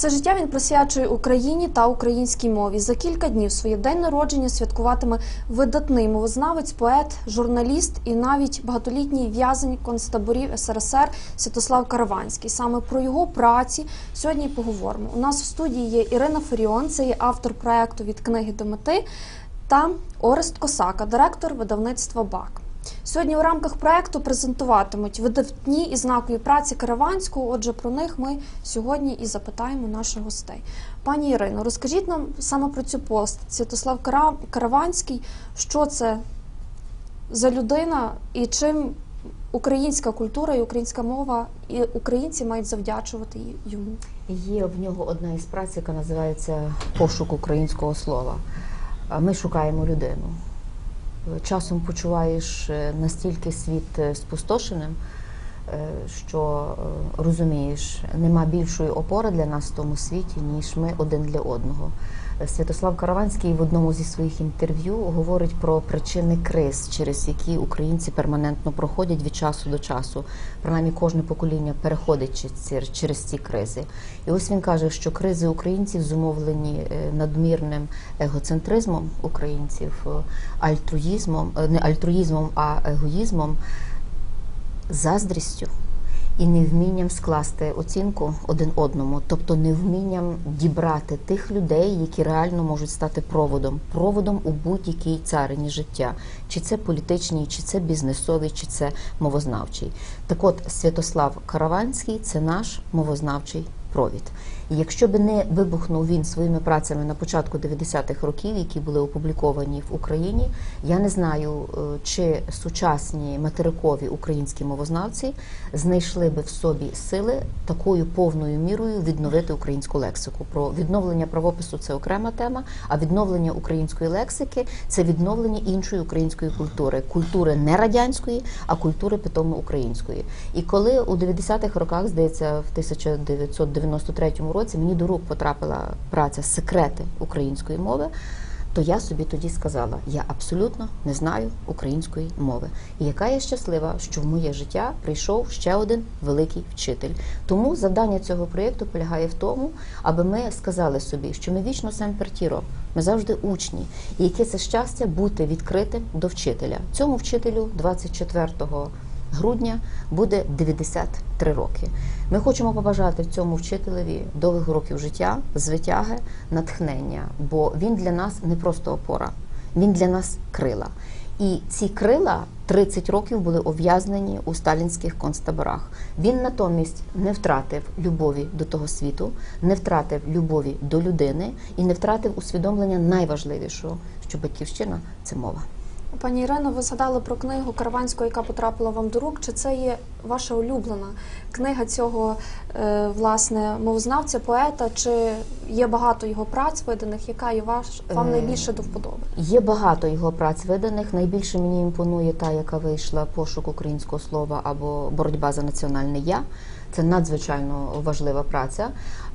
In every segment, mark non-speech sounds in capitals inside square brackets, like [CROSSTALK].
Все життя він присвячує Україні та українській мові. За кілька днів своє день народження святкуватиме видатний мовознавець, поет, журналіст і навіть багатолітній в'язень концтаборів СРСР Святослав Караванський. Саме про його праці сьогодні поговоримо. У нас в студії є Ірина Феріон, це є автор проекту від книги до мети, та Орест Косака, директор видавництва БАК. Сьогодні у рамках проекту презентуватимуть видатні і знакові праці Караванського. Отже, про них ми сьогодні і запитаємо наших гостей. Пані Ірино, розкажіть нам саме про цю постать. Святослав Кара- Караванський, що це за людина і чим українська культура і українська мова і українці мають завдячувати йому. Є в нього одна із праць, яка називається Пошук українського слова. Ми шукаємо людину. Часом почуваєш е, настільки світ е, спустошеним, е, що розумієш, нема більшої опори для нас в тому світі, ніж ми один для одного. Святослав Караванський в одному зі своїх інтерв'ю говорить про причини криз, через які українці перманентно проходять від часу до часу. Принаймні кожне покоління переходить через ці- кризи. І ось він каже, що кризи українців зумовлені е, надмірним егоцентризмом українців, е, альтруїзмом, е, не альтруїзмом, а егоїзмом, заздрістю і невмінням скласти оцінку один одному, тобто невмінням дібрати тих людей, які реально можуть стати проводом, проводом у будь-якій царині життя, чи це політичний, чи це бізнесовий, чи це мовознавчий. Так от Святослав Караванський це наш мовознавчий провід. І якщо би не вибухнув він своїми працями на початку 90-х років, які були опубліковані в Україні, я не знаю, е, чи сучасні материкові українські мовознавці знайшли би в собі сили такою повною мірою відновити українську лексику. Про відновлення правопису це окрема тема, а відновлення української лексики це відновлення іншої української культури, культури не радянської, а культури питомо української. І коли у 90-х роках, здається, в 1993 році мені до рук потрапила праця Секрети української мови. То я собі тоді сказала: я абсолютно не знаю української мови. І яка я щаслива, що в моє життя прийшов ще один великий вчитель. Тому завдання цього проєкту полягає в тому, аби ми сказали собі, що ми вічно семпертіро, ми завжди учні, і яке це щастя бути відкритим до вчителя. Цьому вчителю 24 грудня буде 93 роки. Ми хочемо побажати цьому вчителеві довгих років життя, звитяги, натхнення, бо він для нас не просто опора, він для нас крила. І ці крила 30 років були ув'язнені у сталінських концтаборах. Він натомість не втратив любові до того світу, не втратив любові до людини і не втратив усвідомлення найважливішого, що батьківщина це мова. Пані Ірино, ви згадали про книгу Караванського, яка потрапила вам до рук. Чи це є ваша улюблена книга цього е, власне мовознавця, поета? Чи є багато його праць виданих? Яка є ваш вам Е, найбільше до вподоби? Є багато його праць виданих. Найбільше мені імпонує та, яка вийшла пошук українського слова або боротьба за національне я. Це надзвичайно важлива праця.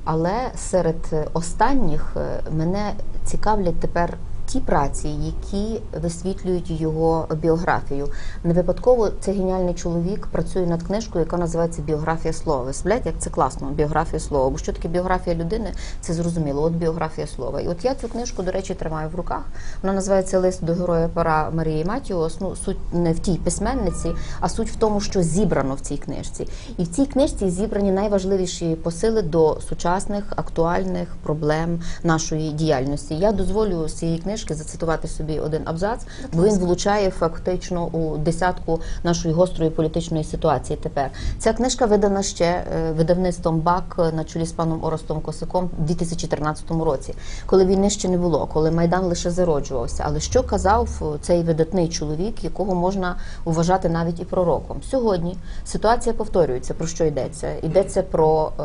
Але серед останніх е, мене цікавлять тепер ті праці, які висвітлюють його біографію. Не випадково цей геніальний чоловік працює над книжкою, яка називається Біографія слова. Ви як це класно, біографія слова. Бо що таке біографія людини? Це зрозуміло. От біографія слова. І от я цю книжку, до речі, тримаю в руках. Вона називається Лист до героя пора Марії Матіос. Ну, суть не в тій письменниці, а суть в тому, що зібрано в цій книжці. І в цій книжці зібрані найважливіші посили до сучасних актуальних проблем нашої діяльності. Я дозволю цієї книжки зацитувати собі один абзац, бо він влучає фактично у десятку нашої гострої політичної ситуації. Тепер ця книжка видана ще е, видавництвом БАК на чолі з паном Оростом Косаком у 2013 році, коли війни ще не було, коли майдан лише зароджувався. Але що казав цей видатний чоловік, якого можна вважати навіть і пророком? Сьогодні ситуація повторюється. Про що йдеться? Йдеться про е,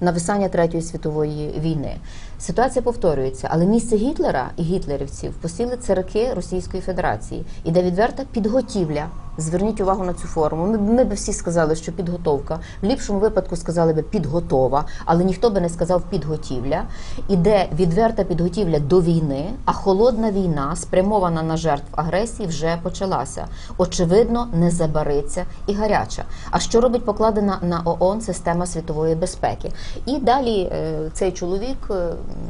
нависання третьої світової війни. Ситуація повторюється, але місце Гітлера і гітлерівців посіли церкви Російської Федерації, іде відверта підготівля. Зверніть увагу на цю форму. Ми, ми би всі сказали, що підготовка. В ліпшому випадку сказали би підготова, але ніхто би не сказав підготівля. Іде відверта підготівля до війни, а холодна війна, спрямована на жертв агресії, вже почалася. Очевидно, не забариться і гаряча. А що робить покладена на ООН система світової безпеки? І далі е, цей чоловік е,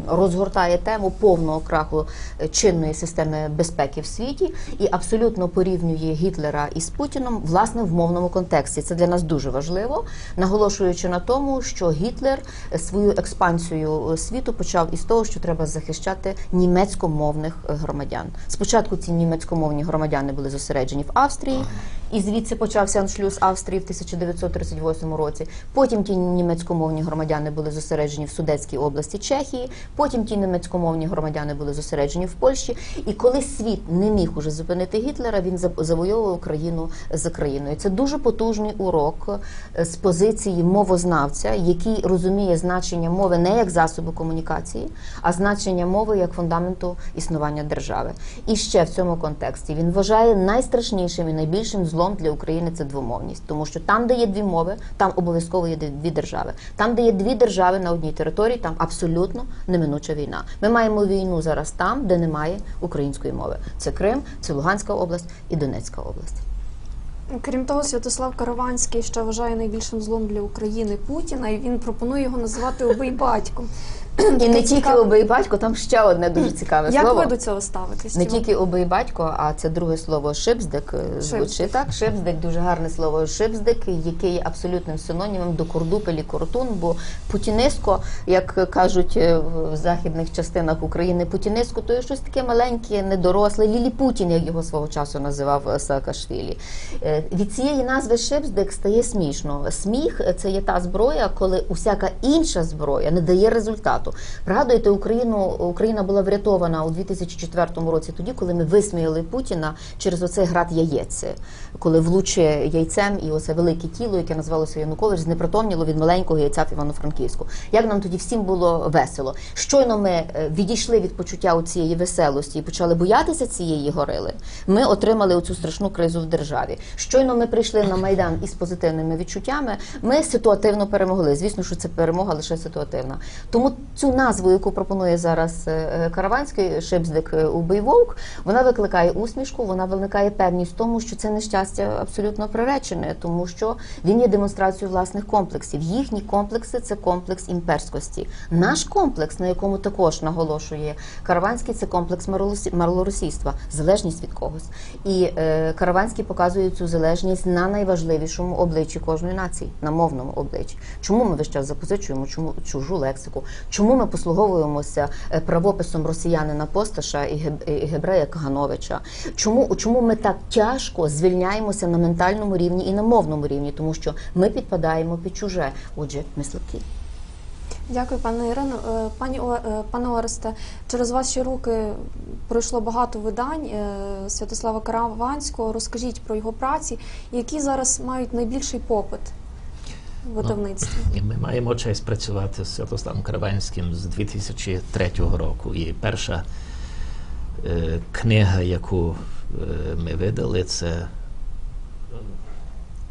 розгортає тему повного краху чинної системи безпеки в світі і абсолютно порівнює Гітлера із Путіном власне в мовному контексті. Це для нас дуже важливо, наголошуючи на тому, що Гітлер свою експансію світу почав із того, що треба захищати німецькомовних громадян. Спочатку ці німецькомовні громадяни були зосереджені в Австрії, і звідси почався аншлюз Австрії в 1938 році. Потім ті німецькомовні громадяни були зосереджені в Судетській області Чехії. Потім ті німецькомовні громадяни були зосереджені в Польщі. І коли світ не міг уже зупинити Гітлера, він за- завойовував країну за країною. Це дуже потужний урок е, з позиції мовознавця, який розуміє значення мови не як засобу комунікації, а значення мови як фундаменту існування держави. І ще в цьому контексті він вважає найстрашнішим і найбільшим злом для України це двомовність, тому що там, де є дві мови, там обов'язково є дві держави. Там, де є дві держави на одній території, там абсолютно неминуча війна. Ми маємо війну зараз там, де немає української мови. Це Крим, це Луганська область і Донецька область. Крім того, Святослав Караванський ще вважає найбільшим злом для України Путіна, і він пропонує його називати обий батьком. І не тільки обий батько, там ще одне дуже цікаве Як слово. ви до цього ставитесь? Не тільки обий батько, а це друге слово шипздик е, звучить так. Шипздик дуже гарне слово шипздик, яке є абсолютним синонімом до кордупелі коротун, бо путіниско, як кажуть е, в західних частинах України, путіниско то є щось таке маленьке, недоросле. Лілі Путін, як його свого часу називав е, Саакашвілі. Від цієї назви шипздик стає смішно. Сміх це є та зброя, коли усяка інша зброя не дає результату. Пригадуєте, Україну Україна була врятована у 2004 році, тоді, коли ми висміяли Путіна через оцей град яєць, коли влуче яйцем і оце велике тіло, яке називалося Янукович, знепритомніло від маленького яйця в Івано-Франківську. Як нам тоді всім було весело? Щойно ми е, відійшли від почуття у цієї веселості і почали боятися цієї горили. Ми отримали оцю страшну кризу в державі. Щойно ми прийшли на майдан із позитивними відчуттями. Ми ситуативно перемогли. Звісно, що це перемога лише ситуативна. Тому цю назву, яку пропонує зараз е, е, Караванський шипздик е, убий вовк, вона викликає усмішку, вона викликає певність в тому, що це нещастя абсолютно приречене, тому що він є демонстрацією власних комплексів. Їхні комплекси це комплекс імперськості. Наш комплекс, на якому також наголошує Караванський, це комплекс малоросійства, залежність від когось. І е, Караванський показує цю залежність на найважливішому обличчі кожної нації, на мовному обличчі. Чому ми весь час запозичуємо чому чужу лексику? Чому ми послуговуємося е, правописом росіянина Посташа і геб- гебрея Кагановича? Чому, чому ми так тяжко звільняємося на ментальному рівні і на мовному рівні? Тому що ми підпадаємо під чуже. Отже, ми слабкі. Дякую, пане Ірино. Е, Пані е, пане Оресте, через ваші руки пройшло багато видань Святослава Караванського. Розкажіть про його праці, які зараз мають найбільший попит видавництві. І Ми маємо честь працювати з Святославом Караванським з 2003 року. І перша е, книга, яку е, ми видали, це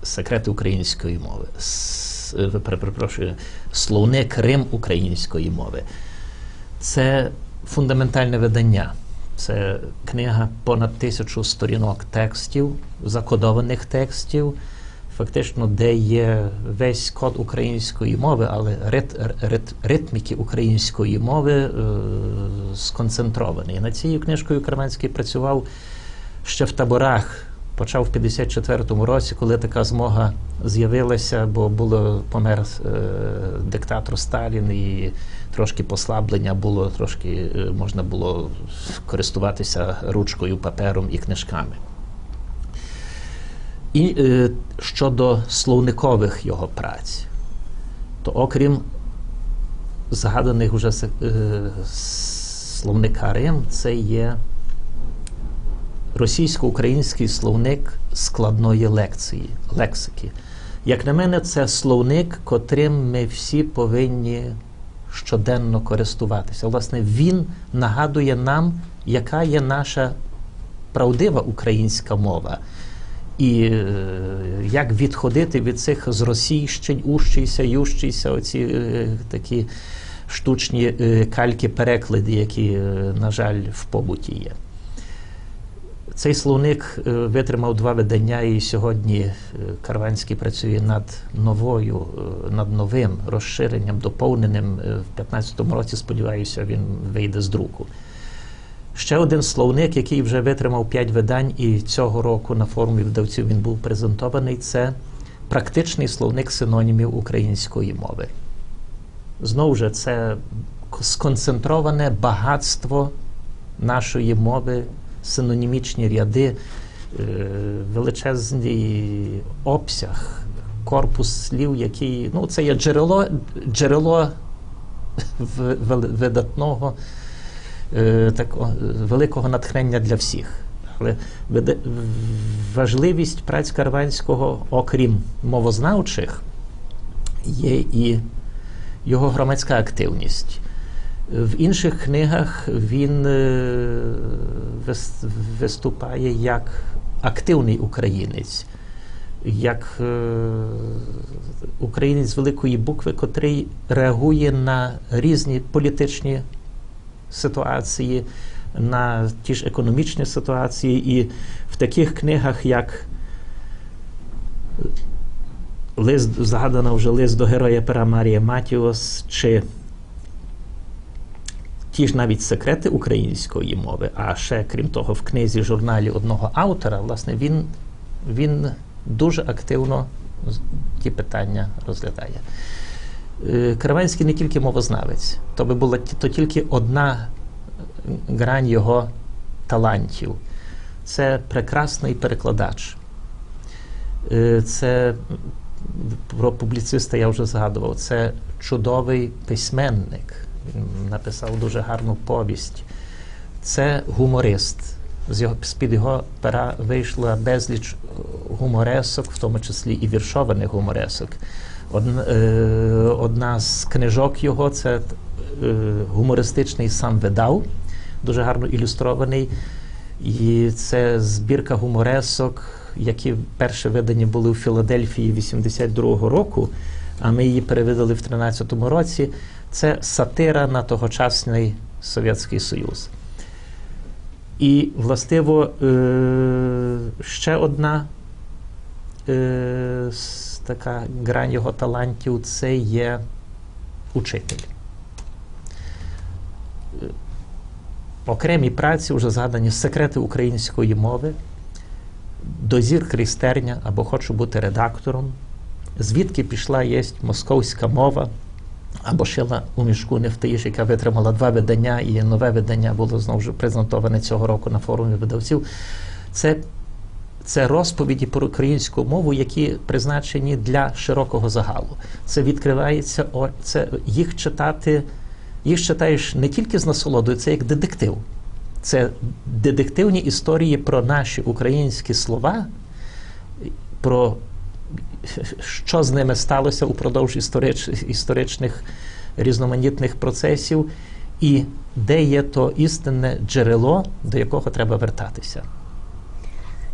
Секрети української мови. С, е, перепрошую, словник Рим української мови. Це фундаментальне видання. Це книга понад тисячу сторінок текстів, закодованих текстів, фактично, де є весь код української мови, але рит, рит, ритміки української мови е, сконцентровані. Над цією книжкою Карменський працював ще в таборах. Почав в 54-му році, коли така змога з'явилася, бо було помер е, диктатор Сталін і трошки послаблення було, трошки е, можна було користуватися ручкою, папером і книжками. І е, щодо словникових його праць, то окрім згаданих уже е, словника Рим, це є російсько-український словник складної лекції, лексики. Як на мене, це словник, котрим ми всі повинні щоденно користуватися. Власне, він нагадує нам, яка є наша правдива українська мова. І е, як відходити від цих зросійщень, ущийся, ющийся, оці е, такі штучні е, кальки-переклади, які, на жаль, в побуті є. Цей словник витримав два видання, і сьогодні Карванський працює над новою, над новим розширенням, доповненим. В 15-му році, сподіваюся, він вийде з друку. Ще один словник, який вже витримав 5 видань, і цього року на форумі видавців він був презентований, це практичний словник синонімів української мови. Знову ж, це сконцентроване багатство нашої мови, синонімічні ряди, е, величезний обсяг, корпус слів, який ну, це є джерело, джерело [LAUGHS] видатного такого великого натхнення для всіх. Але важливість праць Карванського, окрім мовознавчих, є і його громадська активність. В інших книгах він е, виступає як активний українець, як е, українець великої букви, котрий реагує на різні політичні ситуації, на ті ж економічні ситуації. І в таких книгах, як лист, згадано вже лист до героя Пера Марія Матіос, чи ті ж навіть секрети української мови, а ще, крім того, в книзі журналі одного автора, власне, він, він дуже активно ті питання розглядає. Е, Караванський не тільки мовознавець, то би була то тільки одна грань його талантів. Це прекрасний перекладач. Е, Це про публіциста я вже згадував. Це чудовий письменник. Він написав дуже гарну повість. Це гуморист. З його з-під його пера вийшла безліч гуморесок, в тому числі і віршованих гуморесок. Одна, е, одна з книжок його це е, гумористичний сам видав, дуже гарно ілюстрований. І це збірка гуморесок, які перші видані були у Філадельфії 82-го року, а ми її перевидали в 13-му році. Це сатира на тогочасний Совєтський Союз. І, властиво, е, ще одна с- така грань його талантів це є учитель. Окремі праці вже згадані секрети української мови, дозір Крістерня або хочу бути редактором, звідки пішла єсть московська мова, або шила у мішку не втаїш, яка витримала два видання, і нове видання було знову ж презентоване цього року на форумі видавців. Це, це розповіді про українську мову, які призначені для широкого загалу. Це відкривається, це їх читати, їх читаєш не тільки з насолодою, це як детектив. Це детективні історії про наші українські слова, про що з ними сталося упродовж історич, історичних різноманітних процесів, і де є то істинне джерело, до якого треба вертатися.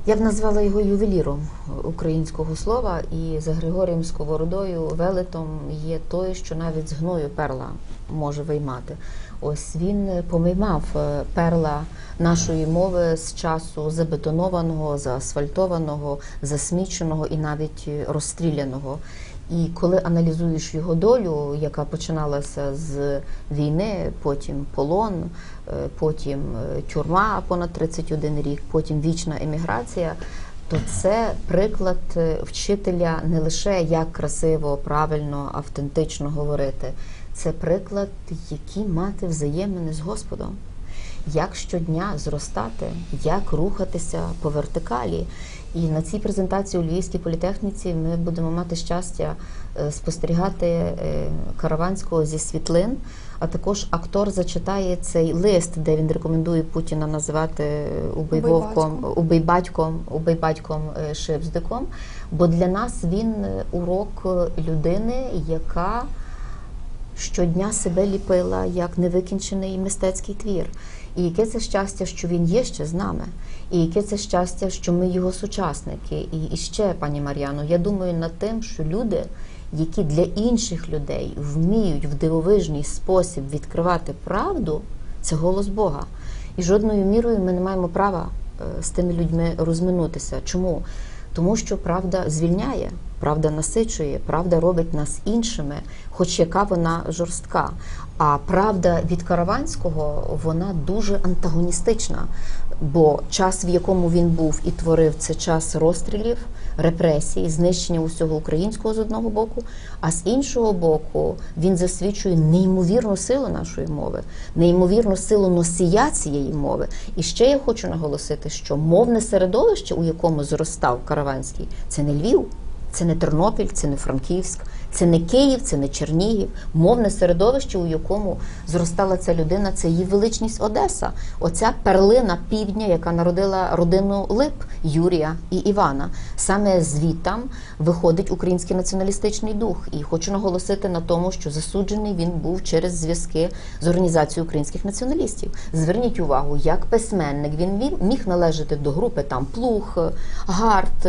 Я б назвала його ювеліром українського слова, і за Григорієм Сковородою велетом є той, що навіть з гною перла може виймати. Ось він помиймав е, перла нашої мови з часу забетонованого, заасфальтованого, засміченого і навіть розстріляного. І коли аналізуєш його долю, яка починалася з війни, потім полон, е, потім е, тюрма понад 31 рік, потім вічна еміграція, то це приклад е, вчителя не лише як красиво, правильно, автентично говорити, це приклад, які мати взаємини з Господом. Як щодня зростати, як рухатися по вертикалі. І на цій презентації у Львівській політехніці ми будемо мати щастя е, спостерігати е, Караванського зі світлин. А також актор зачитає цей лист, де він рекомендує Путіна називати е, убийвовком, Убийбатьком. убийбатьком, Шипздиком. Бо для нас він урок людини, яка щодня себе ліпила як невикінчений мистецький твір. І яке це щастя, що він є ще з нами, і яке це щастя, що ми його сучасники. І, і ще, пані Мар'яно, я думаю над тим, що люди, які для інших людей вміють в дивовижний спосіб відкривати правду, це голос Бога. І жодною мірою ми не маємо права е, з тими людьми розминутися. Чому? Тому що правда звільняє, правда насичує, правда робить нас іншими, хоч яка вона жорстка. А правда від Караванського вона дуже антагоністична, бо час, в якому він був і творив, це час розстрілів, репресій, знищення усього українського з одного боку. А з іншого боку, він засвідчує неймовірну силу нашої мови, неймовірну силу носія цієї мови. І ще я хочу наголосити, що мовне середовище, у якому зростав Караванський, це не Львів. Це не Тернопіль, це не Франківськ, це не Київ, це не Чернігів. Мовне середовище, у якому зростала ця людина, це її величність Одеса. Оця перлина півдня, яка народила родину Лип Юрія і Івана. Саме звітам виходить український націоналістичний дух. І хочу наголосити на тому, що засуджений він був через зв'язки з організацією українських націоналістів. Зверніть увагу, як письменник він міг- належати до групи там Плух, Гарт,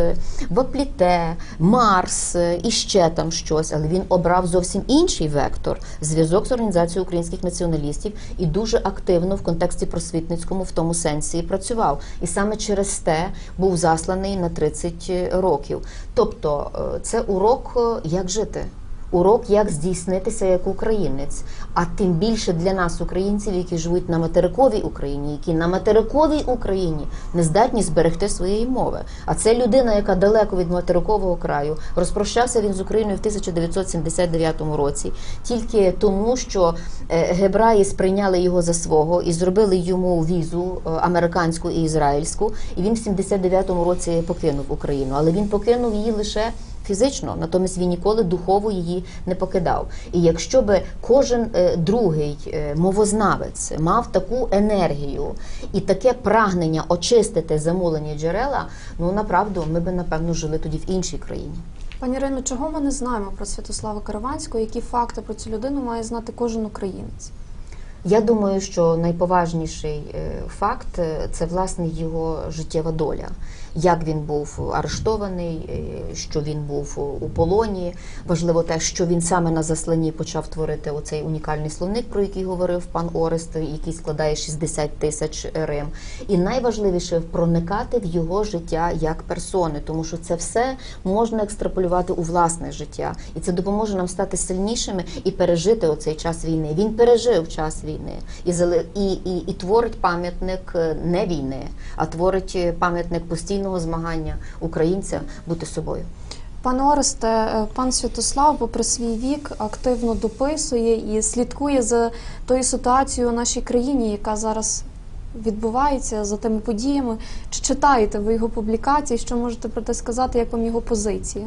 Вапліте, Марс і ще там щось, але він обрав зовсім інший вектор зв'язок з організацією українських націоналістів і дуже активно в контексті просвітницькому в тому сенсі працював. І саме через те був засланий на 30 років. Тобто, е, це урок, е, як жити. Урок, як здійснитися як українець, а тим більше для нас, українців, які живуть на материковій Україні, які на материковій Україні не здатні зберегти своєї мови. А це людина, яка далеко від материкового краю розпрощався він з Україною в 1979 році, тільки тому, що е, гебраї сприйняли його за свого і зробили йому візу е, американську і ізраїльську. І він в 79-му році покинув Україну, але він покинув її лише фізично, натомість він ніколи духово її не покидав. І якщо би кожен е, другий е, мовознавець мав таку енергію і таке прагнення очистити замулені джерела, ну направду ми би напевно жили тоді в іншій країні. Пані Ірино, чого ми не знаємо про Святослава Караванського? Які факти про цю людину має знати кожен українець? Я думаю, що найповажніший е, факт е, це власне його життєва доля. Як він був арештований, е, що він був у полоні. Важливо те, що він саме на засланні почав творити оцей унікальний словник, про який говорив пан Орест, який складає 60 тисяч рим. І найважливіше проникати в його життя як персони, тому що це все можна екстраполювати у власне життя, і це допоможе нам стати сильнішими і пережити оцей час війни. Він пережив час війни і зали- і, і, і творить пам'ятник е, не війни, а творить е, пам'ятник постійного змагання українця бути собою. Пане Оресте, е, пан Святослав, попри свій вік, активно дописує і слідкує за тою ситуацією у нашій країні, яка зараз відбувається за тими подіями. Чи читаєте ви його публікації? Що можете про те сказати? Як вам його позиція?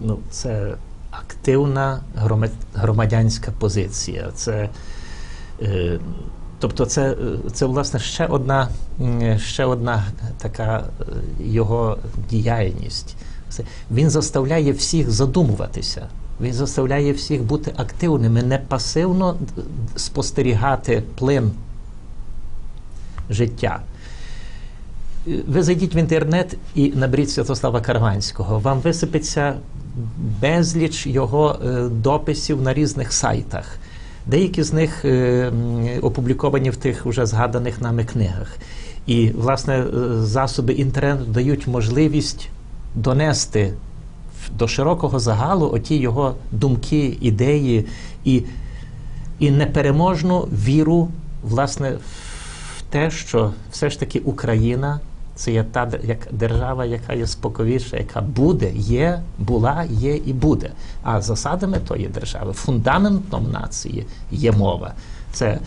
Ну, це активна грома- громадянська позиція. Це, тобто, це, е, це власне ще одна, ще одна така е, його діяльність. Він заставляє всіх задумуватися. Він заставляє всіх бути активними, не пасивно спостерігати плин життя. Ви зайдіть в інтернет і наберіть Святослава Карванського. Вам висипеться безліч його е, дописів на різних сайтах. Деякі з них е, опубліковані в тих вже згаданих нами книгах. І, власне, е, засоби інтернету дають можливість донести до широкого загалу оті його думки, ідеї і, і непереможну віру, власне, в те, що все ж таки Україна це є та як держава, яка є споковіша, яка буде, є, була, є і буде. А засадами тої держави, фундаментом нації є мова. Це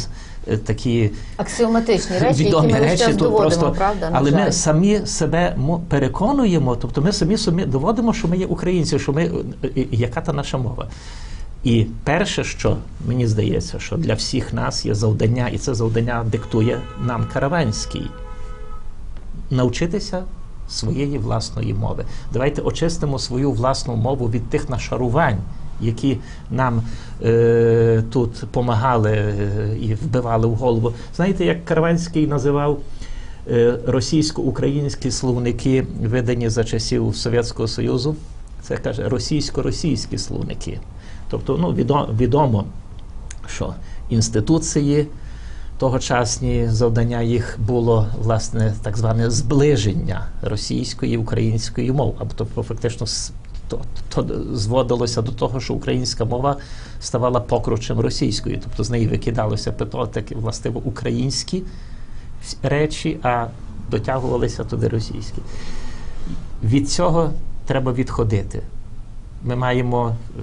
[LAUGHS] такі Аксіоматичні речі, які відомі ми речі, то доводимо, просто, правда? Але жаль. ми самі себе мо- переконуємо, тобто ми самі собі доводимо, що ми є українці, що ми яка та наша мова. І перше, що мені здається, що для всіх нас є завдання, і це завдання диктує нам Караванський. Навчитися своєї власної мови. Давайте очистимо свою власну мову від тих нашарувань, які нам е, тут допомагали е, і вбивали в голову. Знаєте, як Карванський називав е, російсько-українські словники, видані за часів Совєтського Союзу? Це каже російсько-російські словники. Тобто, ну, відомо, відомо що інституції тогочасні завдання їх було власне так зване зближення російської і української мов. Або тобто фактично то, то зводилося до того, що українська мова ставала покручем російської, тобто з неї викидалося пито такі властиво українські речі, а дотягувалися туди російські. Від цього треба відходити. Ми маємо е,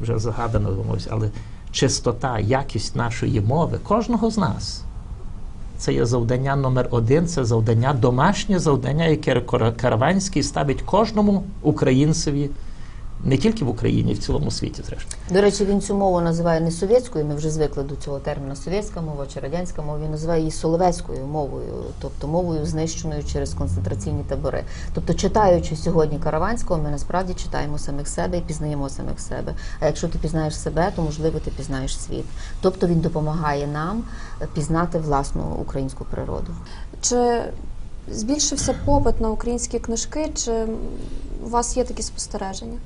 вже згадано, але чистота, якість нашої мови кожного з нас. Це є завдання номер один, це завдання, домашнє завдання, яке Кара- Караванський ставить кожному українцеві не тільки в Україні, в цілому світі, зрештою. До речі, він цю мову називає не совєтською. Ми вже звикли до цього терміну совєтська мова чи радянська мова. Він називає її соловецькою мовою, тобто мовою знищеною через концентраційні табори. Тобто, читаючи сьогодні Караванського, ми насправді читаємо самих себе і пізнаємо самих себе. А якщо ти пізнаєш себе, то можливо ти пізнаєш світ. Тобто він допомагає нам пізнати власну українську природу. Чи збільшився попит на українські книжки, чи у вас є такі спостереження?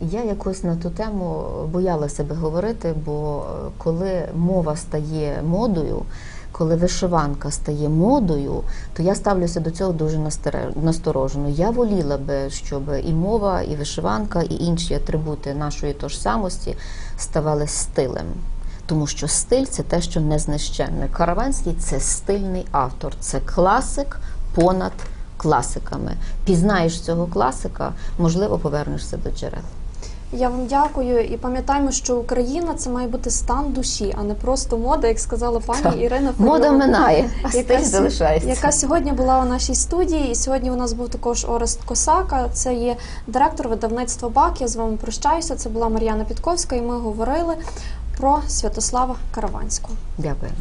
Я якось на ту тему боялася би говорити, бо е, коли мова стає модою, коли вишиванка стає модою, то я ставлюся до цього дуже насторожено. Я воліла би, щоб і мова, і вишиванка, і інші атрибути нашої тожсамості ставали стилем. Тому що стиль це те, що незнищенне. Караванський це стильний автор, це класик понад класиками. Пізнаєш цього класика, можливо, повернешся до джерел. Я вам дякую і пам'ятаємо, що Україна це має бути стан душі, а не просто мода, як сказала пані Так. Ірина Мода минає, а стиль яка, залишається. яка сьогодні була у нашій студії, і сьогодні у нас був також Орест Косака. Це є директор видавництва БАК. Я з вами прощаюся. Це була Мар'яна Підковська, і ми говорили про Святослава Караванського. Дякую.